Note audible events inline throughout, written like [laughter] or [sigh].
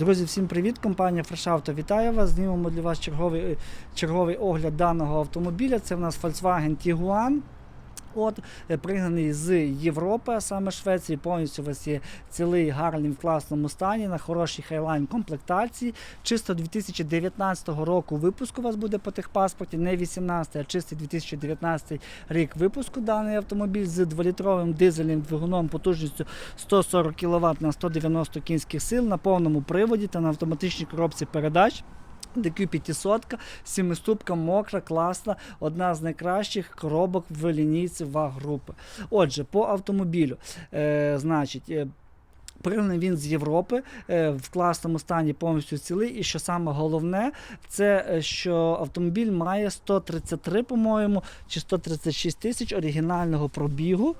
Друзі, всім привіт! Компанія Фрешавто вітає вас. Знімемо для вас черговий, черговий огляд даного автомобіля. Це в нас Volkswagen Tiguan. От, е, пригнаний з Європи, а саме Швеції, повністю вас є цілий гарний в класному стані, на хорошій хайлайн комплектації. Чисто 2019 року випуску у вас буде по техпаспорті, не 18, а чистий 2019 рік випуску даний автомобіль з 2-літровим дизельним двигуном потужністю 140 кВт на 190 кінських сил на повному приводі та на автоматичній коробці передач. [laughs] DQ 500, сімиступка, мокра, класна, одна з найкращих коробок в лінійці ваг групи. Отже, по автомобілю, е, значить, е, Пригнаний він з Європи е, в класному стані повністю цілий. І що саме головне, це е, що автомобіль має 133, по-моєму, чи 136 тисяч оригінального пробігу.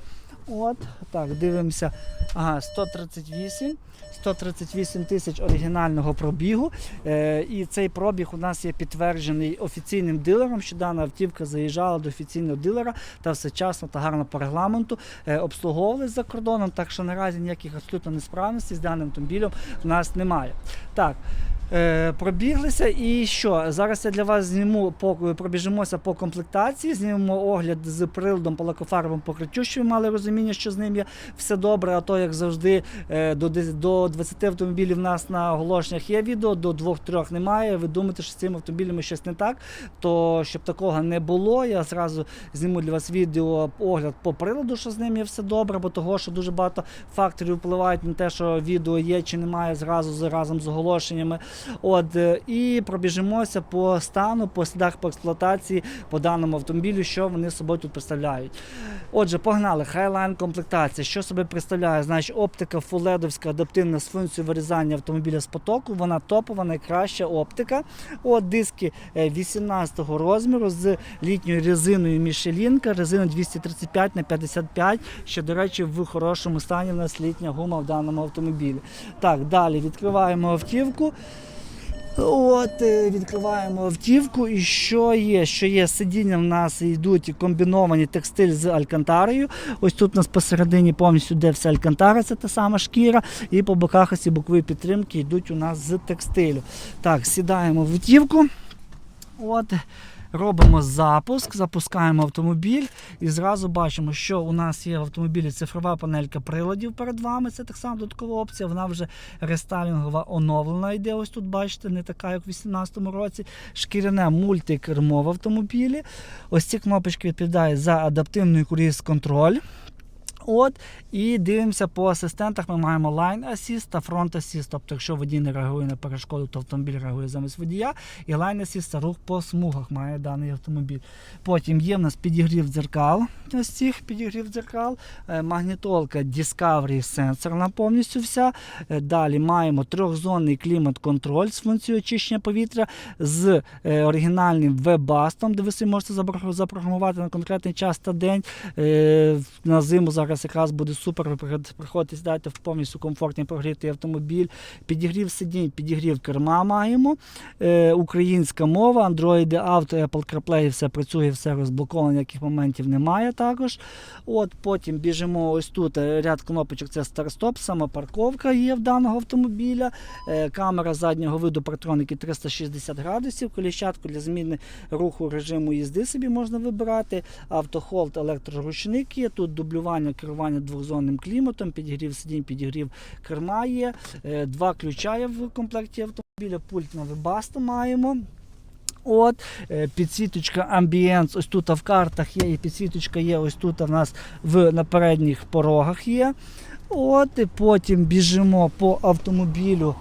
От, так, дивимося. Ага, 138. 138 тисяч оригінального пробігу. Е, і цей пробіг у нас є підтверджений офіційним дилером, що дана автівка заїжджала до офіційного дилера та все часно та гарно по регламенту е, обслуговувалась за кордоном, так що наразі ніяких абсолютно несправностей з даним автомобілем в нас немає. Так. Е, пробіглися і що? Зараз я для вас зніму по пробіжимося по комплектації, знімемо огляд з приладом по лакофарбовому покриттю, що ви мали розуміння, що з ним є все добре. А то, як завжди, е, до, до 20 автомобілів в нас на оголошеннях є відео, до 2-3 немає. Ви думаєте, що з цими автомобілями щось не так, то щоб такого не було, я зразу зніму для вас відео огляд по приладу, що з ним є все добре, бо того, що дуже багато факторів впливають на те, що відео є чи немає зразу з разом з оголошеннями. От е, і пробіжимося по стану, по слідах по експлуатації по даному автомобілю, що вони собою тут представляють. Отже, погнали. Highline комплектація. Що собі представляє? Значить, оптика фуледовська адаптивна з функцією вирізання автомобіля з потоку. Вона топова, найкраща оптика. От диски 18-го розміру з літньою резиною Мішелінка, резина 235 на 55, що, до речі, в хорошому стані в нас літня гума в даному автомобілі. Так, далі відкриваємо автівку. От, е, відкриваємо автівку. І що є? Що є сидіння в нас йдуть комбіновані текстиль з алькантарою. Ось тут у нас посередині повністю де вся алькантара, це та сама шкіра. І по боках ці бокові підтримки йдуть у нас з текстилю. Так, сідаємо в автівку. От. Робимо запуск, запускаємо автомобіль і зразу бачимо, що у нас є в автомобілі цифрова панелька приладів перед вами. Це так само додаткова опція. Вона вже рестайлінгова оновлена йде. Ось тут бачите, не така, як у 2018 році. Шкіряне мультикермо в автомобілі. Ось ці кнопочки відповідають за адаптивний круїз-контроль. От, і дивимося по асистентах. Ми маємо Line Assist та Front Assist. Тобто, якщо водій не реагує на перешкоду, то автомобіль реагує замість водія. І Line Assist це рух по смугах має даний автомобіль. Потім є в нас підігрів дзеркал. Ось цих підігрів дзеркал. Е, Магнітолка Discovery сенсорна повністю вся. Е, Далі маємо трьохзонний клімат-контроль з функцією очищення повітря з е, оригінальним веб-бастом, де ви можете запрограмувати на конкретний час та день. На зиму зараз якраз буде супер. Ви приход- приходите, в повністю комфортний прогрітий автомобіль. Підігрів сидінь, підігрів керма маємо. Е, Українська мова, Android Auto, Apple CarPlay, все працює, все розблоковано, ніяких моментів немає також. От Потім біжимо ось тут. е, Ряд кнопочок це старт-стоп, самопарковка є в даного автомобіля. Е, Камера заднього виду партроники 360 градусів, коліщатку для зміни руху режиму їзди собі можна вибирати. Автохолд, електроручник є. Тут дублювання керування двохзонним кліматом, підігрів сидінь, підігрів керма є. Е, Два ключа є в комплекті автомобіля, пульт на вебасту маємо. От, е, підсвіточка Ambience, ось тут в картах є, і підсвіточка є ось тут в нас в, на передніх порогах є. От, і потім біжимо по автомобілю.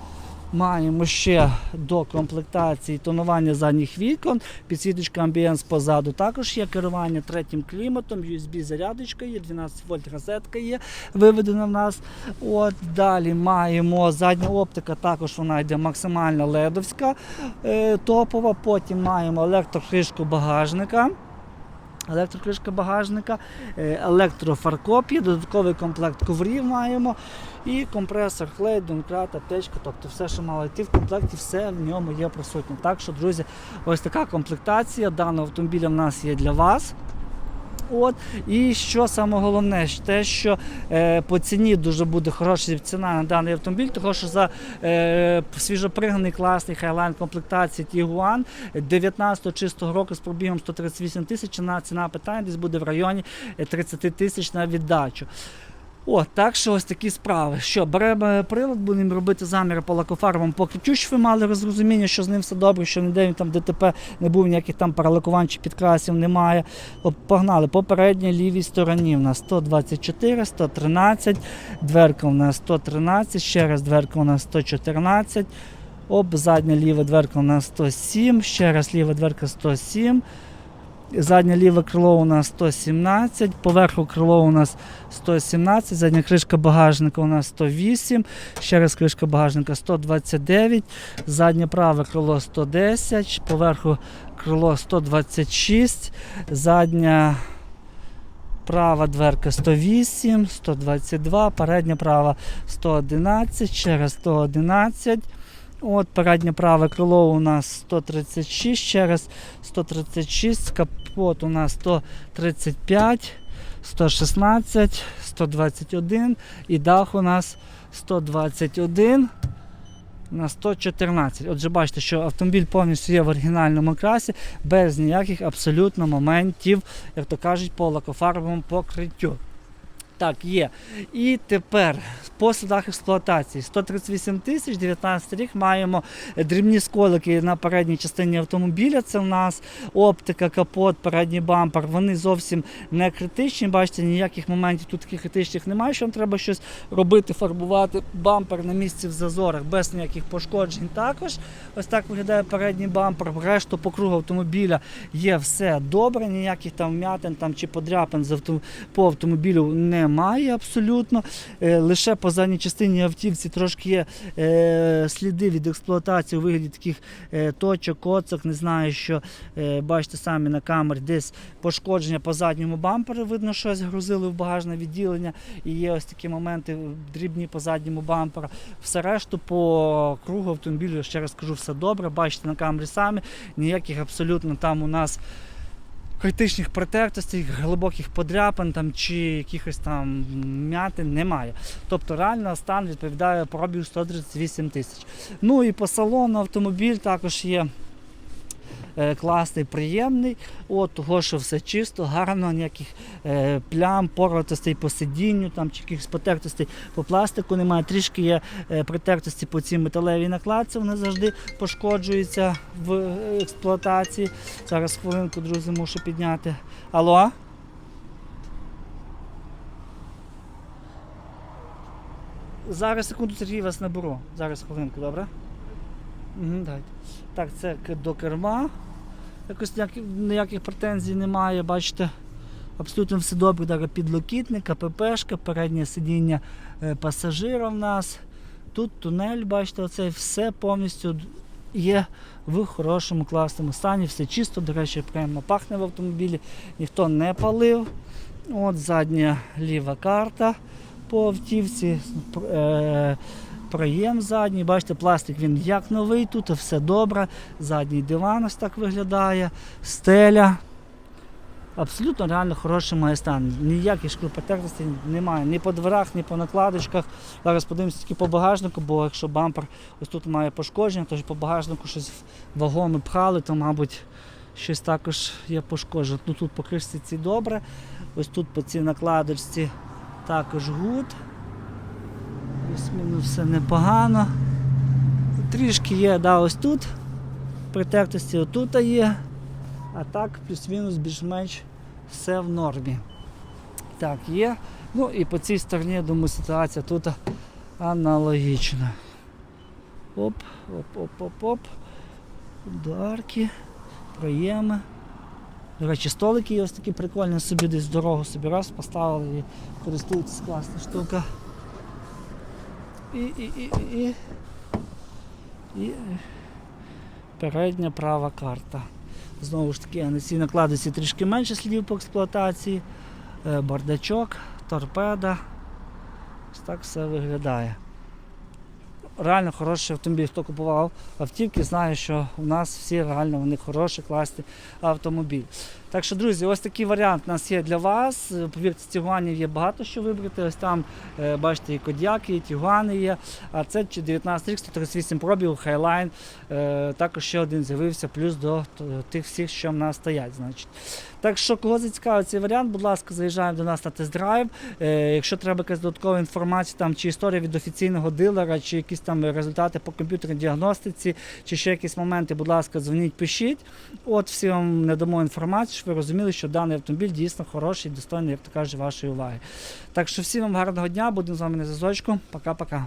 Маємо ще до комплектації тонування задніх вікон, підсвіточка Ambience позаду також є керування третім кліматом, USB зарядочка є, 12 вольт розетка є виведена в нас. От Далі маємо задня оптика, також вона йде максимально ледовська, е, топова. Потім маємо електрокришку багажника. Електрокришка багажника, е, електрофаркоп додатковий комплект коврів маємо. І компресор, клей, донкрата, аптечка, тобто все, що мало йти в комплекті, все в ньому є присутнє. Так що, друзі, ось така комплектація даного автомобіля в нас є для вас. От і що саме головне, те, що е, по ціні дуже буде хороша ціна на даний автомобіль, тому що за е, свіжопригнаний класний хайлайн комплектації Тігуан 19 чистого року з пробігом 138 тисяч ціна, ціна питання десь буде в районі е, 30 тисяч на віддачу. О, так що ось такі справи. Що, беремо прилад, будемо робити заміри по лакофарбам покриттю, щоб ви мали розрозуміння, що з ним все добре, що ніде він там ДТП не був, ніяких там паралакувань чи підкрасів немає. От, погнали по передній лівій стороні. У нас 124, 113, дверка у нас 113, ще раз дверка у нас 114. Оп, задня ліва дверка у нас 107, ще раз ліва дверка 107. Заднє ліве крило у нас 117, поверху крило у нас 117, задня кришка багажника у нас 108, ще раз кришка багажника 129, заднє праве крило 110, поверху крило 126, задня права дверка 108, 122, передня права 111, ще раз 111. От переднє праве крило у нас 136, ще раз 136, капот у нас 135, 116, 121 і дах у нас 121 на 114. Отже, бачите, що автомобіль повністю є в оригінальному красі, без ніяких абсолютно моментів, як то кажуть, по лакофарбовому покриттю. Так, є. І тепер по судах експлуатації 138 тисяч, 19 рік маємо дрібні сколики на передній частині автомобіля. Це в нас оптика, капот, передній бампер. Вони зовсім не критичні. Бачите, ніяких моментів тут таких критичних немає. Що треба щось робити, фарбувати бампер на місці в зазорах без ніяких пошкоджень. Також ось так виглядає передній бампер. Решту по кругу автомобіля є все добре, ніяких там вмятин там, чи подряпин по автомобілю немає абсолютно. Е, лише по задній частині автівці трошки є е, сліди від експлуатації у вигляді таких е, точок, коцок. Не знаю, що бачите самі на камері, десь пошкодження по задньому бамперу. Видно, щось грузили в багажне відділення. І є ось такі моменти дрібні по задньому бамперу. Все решту по кругу автомобілю, ще раз кажу, все добре. Бачите на камері самі. Ніяких абсолютно там у нас критичних протертостей, глибоких подряпин там, чи якихось там м'ятин немає. Тобто реально стан відповідає пробігу 138 тисяч. Ну і по салону автомобіль також є. Е, Класний, приємний, от того, що все чисто, гарно, ніяких е, плям, поротостей по сидінню, там, чи якихось потертостей по пластику немає. Трішки є е, притертості по цій металевій накладці, вони завжди пошкоджуються в експлуатації. Зараз хвилинку, друзі, мушу підняти. Алло? Зараз секунду Сергій вас наберу. Зараз хвилинку, добре? Так, це до керма. Якось ніяких, ніяких претензій немає, бачите. Абсолютно все добре, зараз підлокітник, АППшка, переднє сидіння е, пасажира в нас. Тут тунель, бачите, оце все повністю є в хорошому класному стані. Все чисто, до речі, прямо пахне в автомобілі, ніхто не палив. От задня ліва карта по автівці. Е, проєм задній, бачите, пластик він як новий, тут все добре. Задній диван ось так виглядає, стеля. Абсолютно реально хороший має стан. Ніяких шкрупотертостей немає ні по дверах, ні по накладочках. Зараз подивимося тільки по багажнику, бо якщо бампер ось тут має пошкодження, то по багажнику щось вагоме пхали, то, мабуть, щось також є пошкоджено. Ну, тут по кришці ці добре. Ось тут по цій накладочці також гуд. Плюс-мінус все непогано. Трішки є, да, ось тут. Притертості отут є. А так, плюс-мінус більш-менш все в нормі. Так, є. Ну і по цій стороні, я думаю, ситуація тут аналогічна. Оп, оп, оп, оп, оп. Ударки, проєми. До речі, столики є ось такі прикольні, собі десь дорогу собі раз поставили і користуються класна штука. І, і, і, і, і, і передня права карта. Знову ж таки, на цій накладці трішки менше слідів по експлуатації. Е, Бардачок, торпеда. Ось так все виглядає. Реально хороший автомобіль. Хто купував автівки, знає, що у нас всі реально вони хороші, класні автомобілі. Так що, друзі, ось такий варіант у нас є для вас. Повірте, з Тігуанів є багато що вибрати. Ось там, е, бачите, і Кодяки, і Тігуани є. А це 19 рік, 138 пробігу, Хайлайн. Е, Також ще один з'явився, плюс до тих всіх, що в нас стоять. Значить. Так що, кого зацікавить цей варіант, будь ласка, заїжджаємо до нас на тест-драйв. Е, Якщо треба якась додаткова інформація, там, чи історія від офіційного дилера, чи якісь там результати по комп'ютерній діагностиці, чи ще якісь моменти, будь ласка, дзвоніть, пишіть. От всі вам не дамо інформацію, щоб ви розуміли, що даний автомобіль дійсно хороший, достойний, як то кажуть, вашої уваги. Так що всім вам гарного дня, будемо з вами на зв'язочку. Пока-пока.